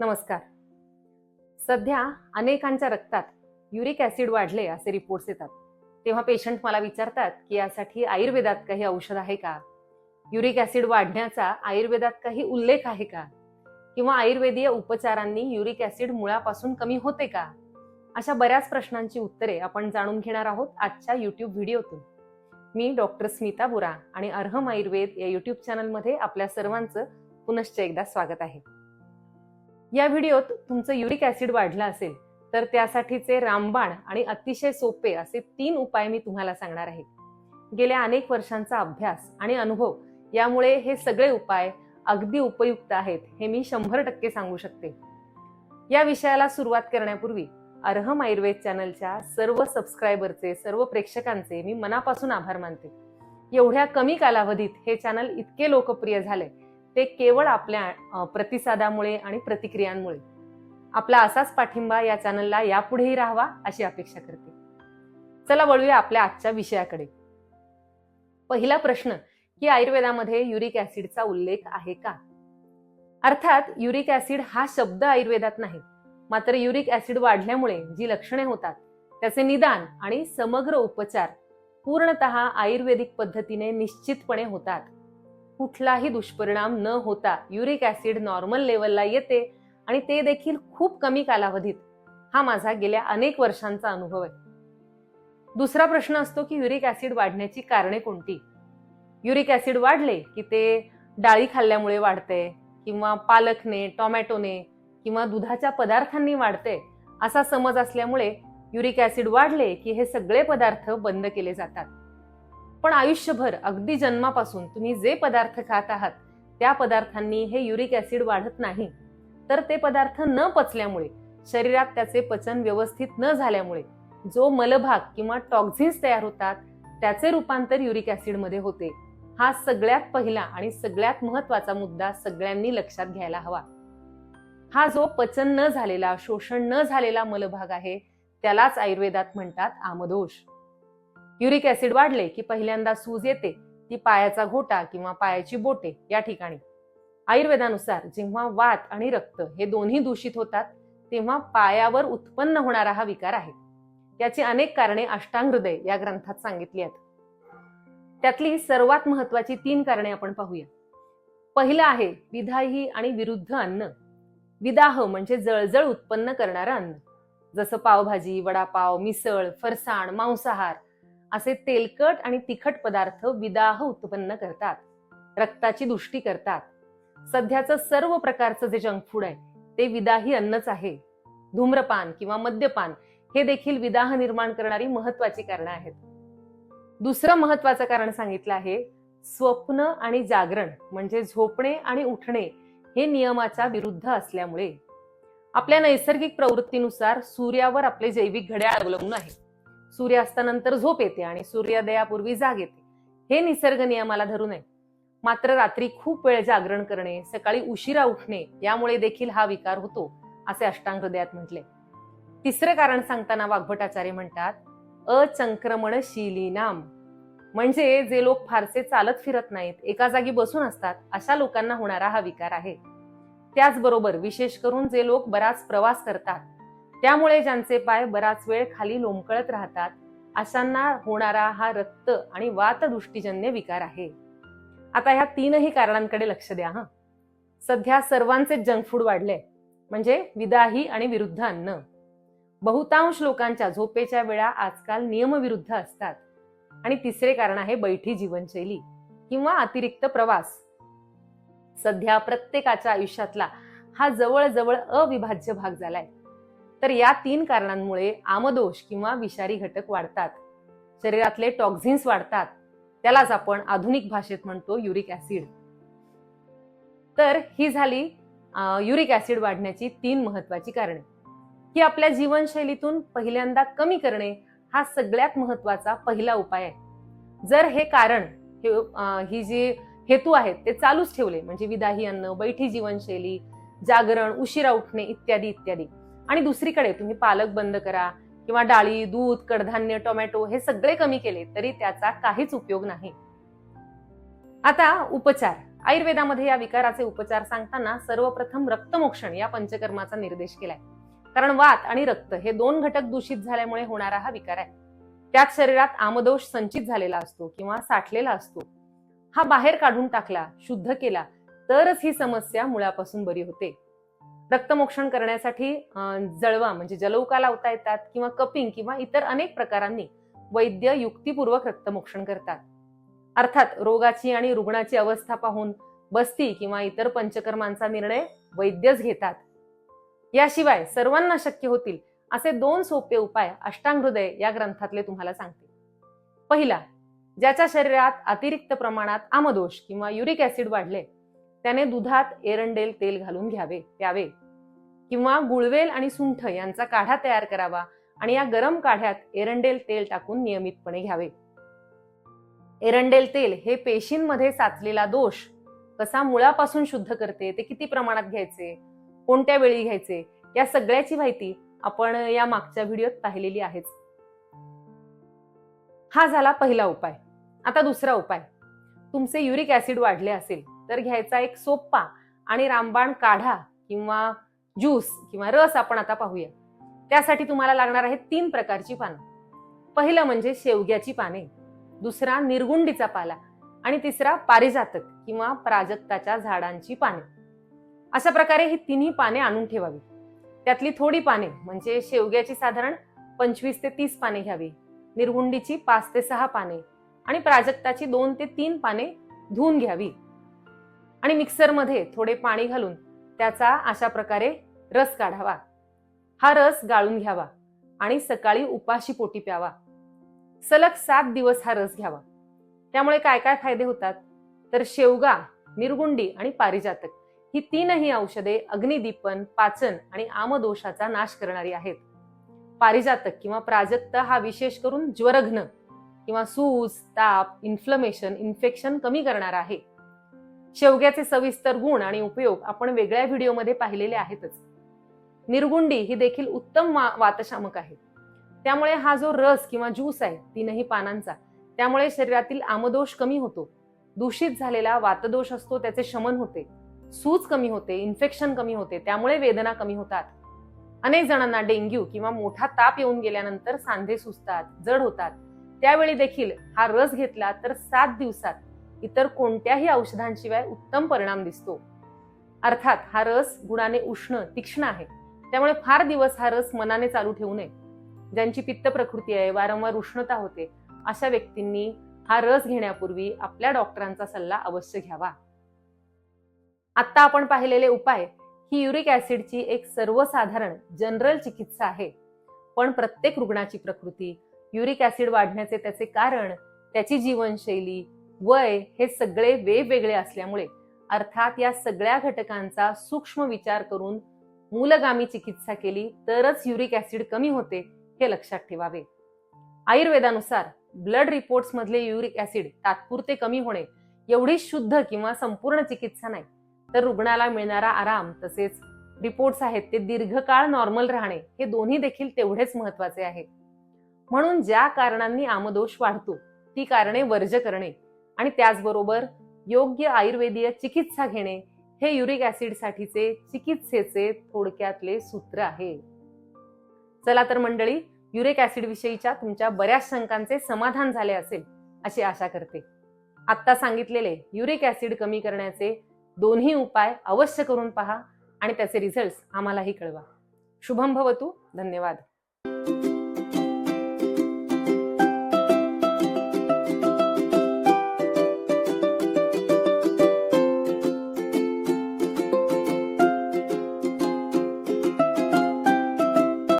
नमस्कार. सध्या अनेकांच्या रक्तात युरिक ऍसिड वाढले असे रिपोर्ट्स येतात. तेव्हा पेशंट मला विचारतात की यासाठी आयुर्वेदात काही औषध आहे का? युरिक ऍसिड वाढण्याचा आयुर्वेदात काही उल्लेख आहे का? किंवा आयुर्वेदीय उपचारांनी युरिक ऍसिड मुळापासून कमी होते का? अशा बऱ्याच प्रश्नांची उत्तरे आपण जाणून घेणार आहोत आजच्या युट्यूब व्हिडिओतून. मी डॉक्टर स्मिता बुरा आणि अर्हम आयुर्वेद या युट्यूब चॅनलमध्ये आपल्या सर्वांचं पुनश्च एकदा स्वागत आहे. या व्हिडिओत तुमचं युरिक ऍसिड वाढलं असेल तर त्यासाठीचे रामबाण आणि अतिशय सोपे असे तीन उपाय मी तुम्हाला सांगणार आहे. गेल्या अनेक वर्षांचा अभ्यास आणि अनुभव यामुळे हे सगळे उपाय अगदी उपयुक्त आहेत हे मी शंभर टक्के सांगू शकते. या विषयाला सुरुवात करण्यापूर्वी अर्हम आयुर्वेद चॅनलच्या सर्व सबस्क्रायबरचे सर्व प्रेक्षकांचे मी मनापासून आभार मानते. एवढ्या कमी कालावधीत हे चॅनल इतके लोकप्रिय झाले ते केवळ आपल्या प्रतिसादामुळे आणि प्रतिक्रियांमुळे. आपला असाच पाठिंबा या चॅनलला यापुढेही राहावा अशी अपेक्षा करते. चला वळूया आपल्या आजच्या विषयाकडे. पहिला प्रश्न की आयुर्वेदामध्ये युरिक ऍसिडचा उल्लेख आहे का? अर्थात युरिक ऍसिड हा शब्द आयुर्वेदात नाही मात्र युरिक ऍसिड वाढल्यामुळे जी लक्षणे होतात त्याचे निदान आणि समग्र उपचार पूर्णतः आयुर्वेदिक पद्धतीने निश्चितपणे होतात. कुठलाही दुष्परिणाम न होता युरिक ऍसिड नॉर्मल लेवलला येते आणि ते देखील खूप कमी कालावधीत. हा माझा गेल्या अनेक वर्षांचा अनुभव आहे. दुसरा प्रश्न असतो की युरिक ऍसिड वाढण्याची कारणे कोणती? युरिक ऍसिड वाढले की ते डाळी खाल्ल्यामुळे वाढते किंवा पालकने टोमॅटोने किंवा दुधाच्या पदार्थांनी वाढते असा समज असल्यामुळे युरिक ऍसिड वाढले की हे सगळे पदार्थ बंद केले जातात. पण आयुष्यभर अगदी जन्मापासून तुम्ही जे पदार्थ खात आहात त्या पदार्थांनी हे युरिक ऍसिड वाढत नाही. तर ते पदार्थ न पचल्यामुळे शरीरात त्याचे पचन व्यवस्थित न झाल्यामुळे जो मलभाग किंवा टॉक्झिन्स तयार होतात त्याचे रूपांतर युरिक ऍसिडमध्ये होते. हा सगळ्यात पहिला आणि सगळ्यात महत्त्वाचा मुद्दा सगळ्यांनी लक्षात घ्यायला हवा. हा जो पचन न झालेला शोषण न झालेला मलभाग आहे त्यालाच आयुर्वेदात म्हणतात आमदोष. युरिक ऍसिड वाढले की पहिल्यांदा सूज येते ती पायाचा घोटा किंवा पायाची बोटे या ठिकाणी. आयुर्वेदानुसार जेव्हा वात आणि रक्त हे दोन्ही दूषित होतात तेव्हा पायावर उत्पन्न होणारा हा विकार आहे. याची अनेक कारणे अष्टांग हृदय या ग्रंथात सांगितली आहेत. त्यातली सर्वात महत्वाची तीन कारणे आपण पाहूया. पहिलं आहे विधाही आणि विरुद्ध अन्न. विदाह म्हणजे जळजळ उत्पन्न करणारं अन्न. जसं पावभाजी वडापाव मिसळ फरसाण मांसाहार असे तेलकट आणि तिखट पदार्थ विदाह उत्पन्न करतात. रक्ताची दुष्टी करतात. सध्याचं सर्व प्रकारचं जे जंक फूड आहे ते विदाही अन्नच आहे. धूम्रपान किंवा मद्यपान हे देखील विदाह निर्माण करणारी महत्वाची कारणं आहेत. दुसरं महत्वाचं कारण सांगितलं आहे स्वप्न आणि जागरण म्हणजे झोपणे आणि उठणे हे नियमाच्या विरुद्ध असल्यामुळे. आपल्या नैसर्गिक प्रवृत्तीनुसार सूर्यावर आपले जैविक घड्याळ अवलंबून आहे. सूर्यास्तानंतर झोप येते आणि सूर्योदयापूर्वी जाग येते. हे निसर्ग नियमाला धरू नये मात्र रात्री खूप वेळ जागरण करणे सकाळी उशिरा उठणे यामुळे देखील हा विकार होतो असे अष्टांग हृदयात म्हटले. तिसरं कारण सांगताना वाघभटाचार्य म्हणतात अचंक्रमणशीली नाम म्हणजे जे लोक फारसे चालत फिरत नाहीत एका जागी बसून असतात अशा लोकांना होणारा हा विकार आहे. त्याचबरोबर विशेष करून जे लोक बराच प्रवास करतात त्यामुळे ज्यांचे पाय बराच वेळ खाली लोंबकळत राहतात अशांना होणारा हा रक्त आणि वातदृष्टीजन्य विकार आहे. आता ह्या तीनही कारणांकडे लक्ष द्या हा. सध्या सर्वांचे जंक फूड वाढले म्हणजे विदाही आणि विरुद्ध अन्न. बहुतांश लोकांच्या झोपेच्या वेळा आजकाल नियमविरुद्ध असतात. आणि तिसरे कारण आहे बैठी जीवनशैली किंवा अतिरिक्त प्रवास. सध्या प्रत्येकाच्या आयुष्यातला हा जवळजवळ अविभाज्य भाग झालाय. तर या तीन कारणांमुळे आमदोष किंवा विषारी घटक वाढतात. शरीरातले टॉक्झिन्स वाढतात. त्यालाच आपण आधुनिक भाषेत म्हणतो युरिक ऍसिड तर ही झाली युरिक ऍसिड वाढण्याची तीन महत्वाची कारणे. ही आपल्या जीवनशैलीतून पहिल्यांदा कमी करणे हा सगळ्यात महत्त्वाचा पहिला उपाय आहे. जर हे कारण हे ही जी हेतू आहेत ते चालूच ठेवले म्हणजे विदाही अन्न बैठी जीवनशैली जागरण उशिरा उठणे इत्यादी इत्यादी. आणि दुसरीकडे तुम्ही पालक बंद करा किंवा डाळी दूध कडधान्य टोमॅटो हे सगळे कमी केले तरी त्याचा काहीच उपयोग नाही. आता उपचार. आयुर्वेदामध्ये या विकाराचे उपचार सांगताना सर्वप्रथम रक्तमोक्षण या पंचकर्माचा निर्देश केलाय. कारण वात आणि रक्त हे दोन घटक दूषित झाल्यामुळे होणारा हा विकार आहे. त्यात शरीरात आमदोष संचित झालेला असतो किंवा साठलेला असतो. हा बाहेर काढून टाकला शुद्ध केला तरच ही समस्या मुळापासून बरी होते. रक्तमोक्षण करण्यासाठी जळवा म्हणजे जलौका लावता येतात किंवा कपिंग किंवा इतर अनेक प्रकारांनी वैद्य युक्तिपूर्वक रक्तमोक्षण करतात. अर्थात रोगाची आणि रुग्णाची अवस्था पाहून बस्ती किंवा इतर पंचकर्मांचा निर्णय वैद्यच घेतात. याशिवाय सर्वांना शक्य होतील असे दोन सोपे उपाय अष्टांग हृदय या ग्रंथातले तुम्हाला सांगते. पहिला ज्याच्या शरीरात अतिरिक्त प्रमाणात आमदोष किंवा युरिक ऍसिड वाढले त्याने दुधात एरंडेल तेल घालून घ्यावे प्यावे. किंवा गुळवेल आणि सुंठ यांचा काढा तयार करावा आणि या गरम काढ्यात एरंडेल तेल टाकून नियमितपणे घ्यावे. एरंडेल तेल हे पेशींमध्ये साचलेला दोष कसा मुळापासून शुद्ध करते ते किती प्रमाणात घ्यायचे कोणत्या वेळी घ्यायचे या सगळ्याची माहिती आपण या मागच्या व्हिडिओत पाहिलेली आहेच. हा झाला पहिला उपाय. आता दुसरा उपाय. तुमचे युरिक ऍसिड वाढले असेल तर घ्यायचा एक सोप्पा आणि रामबाण काढा किंवा ज्यूस किंवा रस आपण आता पाहूया. त्यासाठी तुम्हाला लागणार आहेत तीन प्रकारची पानं. पहिलं म्हणजे शेवग्याची पाने दुसरा निर्गुंडीचा पाला आणि तिसरा पारिजातक किंवा प्राजक्ताच्या झाडांची पाने. अशा प्रकारे ही तिन्ही पाने आणून ठेवावी. त्यातली थोडी पाने म्हणजे शेवग्याची साधारण पंचवीस ते तीस पाने घ्यावी निर्गुंडीची पाच ते सहा पाने आणि प्राजक्ताची दोन ते तीन पाने धुवून घ्यावी. आणि मिक्सरमध्ये थोडे पाणी घालून त्याचा अशा प्रकारे रस काढावा. हा रस गाळून घ्यावा आणि सकाळी उपाशी पोटी प्यावा. सलग सात दिवस हा रस घ्यावा. त्यामुळे काय काय फायदे होतात? तर शेवगा निर्गुंडी आणि पारिजातक ही तीनही औषधे अग्निदीपन पाचन आणि आमदोषाचा नाश करणारी आहेत. पारिजातक किंवा प्राजक्त हा विशेष करून ज्वरघ्न किंवा सूज ताप इन्फ्लमेशन इन्फेक्शन कमी करणारा आहे. शेवग्याचे सविस्तर गुण आणि उपयोग आपण वेगळ्या व्हिडिओमध्ये पाहिलेले आहेतच. निर्गुंडी ही देखील उत्तम वा- वातशामक आहे. त्यामुळे हा जो रस किंवा ज्यूस आहे तीनही पानांचा त्यामुळे शरीरातील आमदोष कमी होतो. दूषित झालेला वातदोष असतो त्याचे शमन होते. सूज कमी होते इन्फेक्शन कमी होते त्यामुळे वेदना कमी होतात. अनेक जणांना डेंग्यू किंवा मोठा ताप येऊन गेल्यानंतर सांधे सुचतात जड होतात. त्यावेळी देखील हा रस घेतला तर सात दिवसात इतर कोणत्याही औषधांशिवाय उत्तम परिणाम दिसतो. अर्थात हा रस गुणाने उष्ण तीक्ष्ण आहे. त्यामुळे फार दिवस हा रस मनाने चालू ठेवू नये. ज्यांची पित्त प्रकृती आहे वारंवार उष्णता होते अशा व्यक्तींनी हा रस घेण्यापूर्वी आपल्या डॉक्टरांचा सल्ला अवश्य घ्यावा. आता आपण पाहिलेले उपाय ही युरिक ऍसिडची एक सर्वसाधारण जनरल चिकित्सा आहे. पण प्रत्येक रुग्णाची प्रकृती युरिक ऍसिड वाढण्याचे त्याचे कारण त्याची जीवनशैली वय हे सगळे वेगवेगळे असल्यामुळे अर्थात या सगळ्या घटकांचा सूक्ष्म विचार करून मूलगामी चिकित्सा केली तरच युरिक ऍसिड कमी होते हे लक्षात ठेवावे. आयुर्वेदानुसार ब्लड रिपोर्ट्स मधले युरिक ऍसिड तात्पुरते कमी होणे एवढी शुद्ध किंवा संपूर्ण चिकित्सा नाही तर रुग्णाला मिळणारा आराम तसेच रिपोर्ट्स आहेत ते दीर्घकाळ नॉर्मल राहणे हे दोन्ही देखील तेवढेच महत्त्वाचे आहे. म्हणून ज्या कारणांनी आमदोष वाढतो ती कारणे वर्ज करणे आणि त्याचबरोबर योग्य आयुर्वेदीय चिकित्सा घेणे हे युरिक ऍसिड साठीचे चिकित्सेचे थोडक्यातले सूत्र आहे. चला तर मंडळी युरिक ऍसिड विषयीच्या तुमच्या बऱ्याच शंकांचे समाधान झाले असेल अशी आशा करते. आत्ता सांगितलेले युरिक ऍसिड कमी करण्याचे दोन्ही उपाय अवश्य करून पहा आणि त्याचे रिझल्ट आम्हालाही कळवा. शुभम भवतु धन्यवाद.